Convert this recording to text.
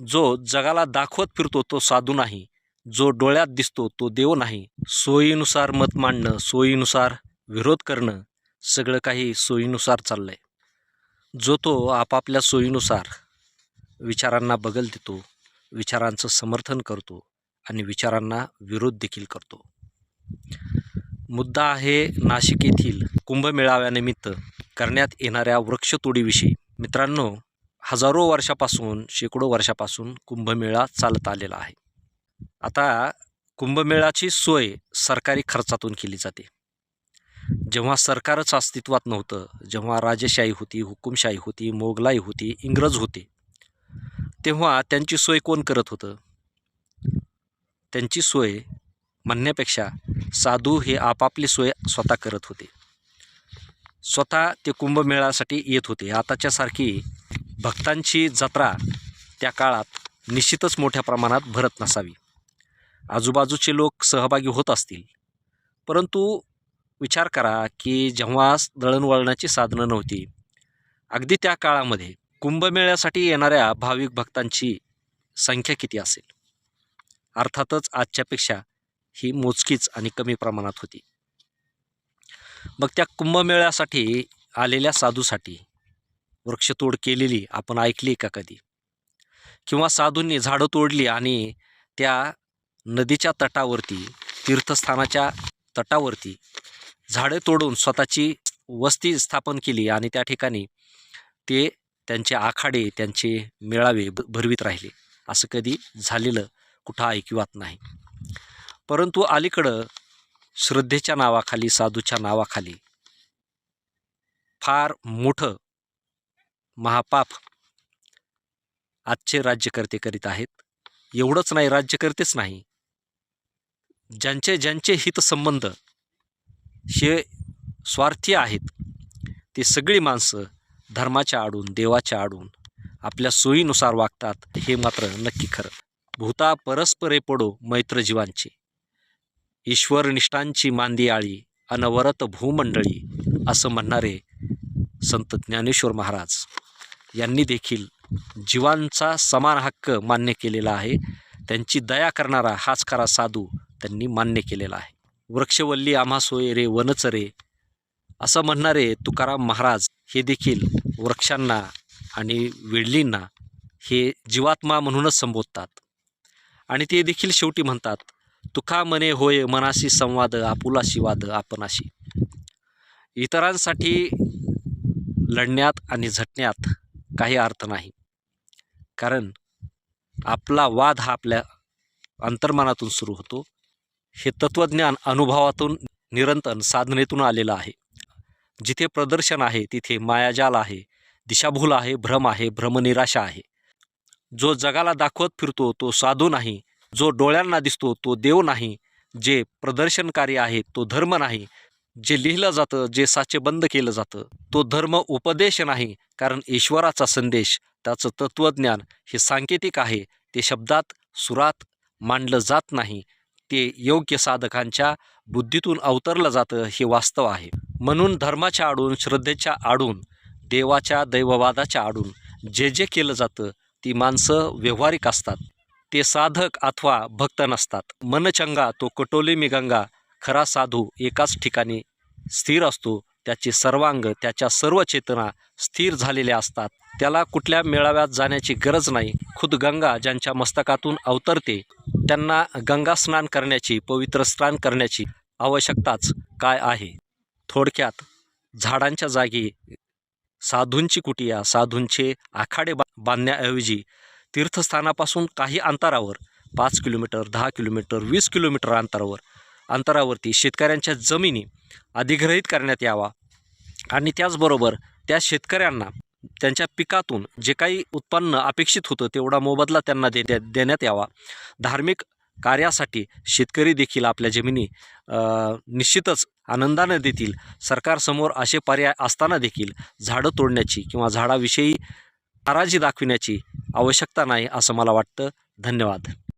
जो जगाला दाखवत फिरतो तो साधू नाही. जो डोळ्यात दिसतो तो देव नाही. सोयीनुसार मत मांडणं सोयीनुसार विरोध करणं सगळं काही सोयीनुसार चाललं आहे जो तो आपापल्या सोयीनुसार विचारांना बगल देतो विचारांचं समर्थन करतो आणि विचारांना विरोध देखील करतो. मुद्दा आहे नाशिक येथील कुंभमेळाव्यानिमित्त करण्यात येणाऱ्या वृक्षतोडीविषयी. मित्रांनो हजारो वर्षापासून शेकडो वर्षापासून कुंभमेळा चालत आलेला आहे. आता कुंभमेळाची सोय सरकारी खर्चातून केली जाते. जेव्हा सरकारच अस्तित्वात नव्हतं जेव्हा राजेशाही होती हुकुमशाही होती मोगलाई होती इंग्रज होते तेव्हा त्यांची सोय कोण करत होतं? त्यांची सोय म्हणण्यापेक्षा साधू हे आपापली सोय स्वतः करत होते. स्वतः ते कुंभमेळासाठी येत होते. आताच्यासारखी भक्तांची जत्रा त्या काळात निश्चितच मोठ्या प्रमाणात भरत नसावी. आजूबाजूचे लोक सहभागी होत असतील. परंतु विचार करा की जेव्हा दळणवळणाची साधनं नव्हती अगदी त्या काळामध्ये कुंभमेळ्यासाठी येणाऱ्या भाविक भक्तांची संख्या किती असेल? अर्थातच आजच्यापेक्षा ही मोजकीच आणि कमी प्रमाणात होती. मग त्या कुंभमेळ्यासाठी आलेल्या साधूसाठी वृक्षतोड केलेली आपण ऐकली का कधी? किंवा साधूंनी झाडं तोडली आणि त्या नदीच्या तटावरती तीर्थस्थानाच्या तटावरती झाडे तोडून स्वतःची वस्ती स्थापन केली आणि त्या ठिकाणी ते त्यांचे आखाडे त्यांचे मेळावे भरवीत राहिले. असं कधी झालेलं कुठं ऐकिवात नाही. परंतु अलीकडं श्रद्धेच्या नावाखाली साधूच्या नावाखाली फार मोठं महापाप आजचे राज्यकर्ते करीत आहेत. एवढंच नाही राज्यकर्तेच नाही. ज्यांचे ज्यांचे हितसंबंध हे स्वार्थी आहेत ते सगळी माणसं धर्माच्या आडून देवाच्या आडून आपल्या सोयीनुसार वागतात हे मात्र नक्की खरं. भूता परस्परे पडो मैत्रजीवांची. ईश्वरनिष्ठांची मांदी आळी अनवरत भूमंडळी असं म्हणणारे संत ज्ञानेश्वर महाराज. यांनी देखील जीवांचा समान हक्क मान्य केलेला आहे. त्यांची दया करणारा हाच खरा साधू त्यांनी मान्य केलेला आहे. वृक्षवल्ली आम्हा सोय रे वनच रे असं म्हणणारे तुकाराम महाराज हे देखील वृक्षांना आणि वेडलींना हे जीवात्मा म्हणूनच संबोधतात. आणि ते देखील शेवटी म्हणतात तुका मने होय मनाशी संवाद आपुलाशी वाद आपणाशी. इतरांसाठी लढण्यात आणि झटण्यात काही अर्थ नाही. कारण आपला वाद हा आपल्या अंतर्मनातून सुरू होतो. हे तत्त्वज्ञान अनुभवातून निरंतर साधनेतून आलेलं आहे. जिथे प्रदर्शन आहे तिथे मायाजाल आहे दिशाभूल आहे भ्रम आहे भ्रमनिराशा आहे. जो जगाला दाखवत फिरतो तो साधू नाही. जो डोळ्यांना दिसतो तो देव नाही. जे प्रदर्शनकारी आहे तो धर्म नाही. जे लिहिलं जातं जे साचेबंद केलं जातं तो धर्म उपदेश नाही कारण ईश्वराचा संदेश त्याचं तत्त्वज्ञान हे सांकेतिक आहे. ते शब्दात सुरात मांडलं जात नाही. ते योग्य साधकांच्या बुद्धीतून अवतरलं जातं हे वास्तव आहे. म्हणून धर्माच्या आडून श्रद्धेच्या आडून देवाच्या दैववादाच्या आडून जे जे केलं जातं ती माणसं व्यवहारिक असतात. ते साधक अथवा भक्त नसतात. मनचंगा तो कटोली मिगंगा खरा साधू एकाच ठिकाणी स्थिर असतो त्याचे सर्वांग त्याच्या सर्व चेतना स्थिर झालेल्या असतात. त्याला कुठल्या मेळाव्यात जाण्याची गरज नाही. खुद गंगा ज्यांच्या मस्तकातून अवतरते त्यांना गंगा स्नान करण्याची पवित्र स्नान करण्याची आवश्यकताच काय आहे? थोडक्यात झाडांच्या जागी साधूंची कुटिया साधूंचे आखाडे बा बांधण्याऐवजी तीर्थस्थानापासून काही अंतरावर पाच किलोमीटर दहा किलोमीटर वीस किलोमीटर अंतरावर अंतरावरती शेतकऱ्यांच्या जमिनी अधिग्रहित करण्यात यावा. आणि त्याचबरोबर त्या शेतकऱ्यांना त्यांच्या पिकातून जे काही उत्पन्न अपेक्षित होतं तेवढा मोबदला त्यांना दे देण्यात यावा. धार्मिक कार्यासाठी शेतकरी देखील आपल्या जमिनी निश्चितच आनंदानं देतील. सरकारसमोर असे पर्याय असताना देखील झाडं तोडण्याची किंवा झाडाविषयी नाराजी दाखविण्याची आवश्यकता नाही असं मला वाटतं. धन्यवाद.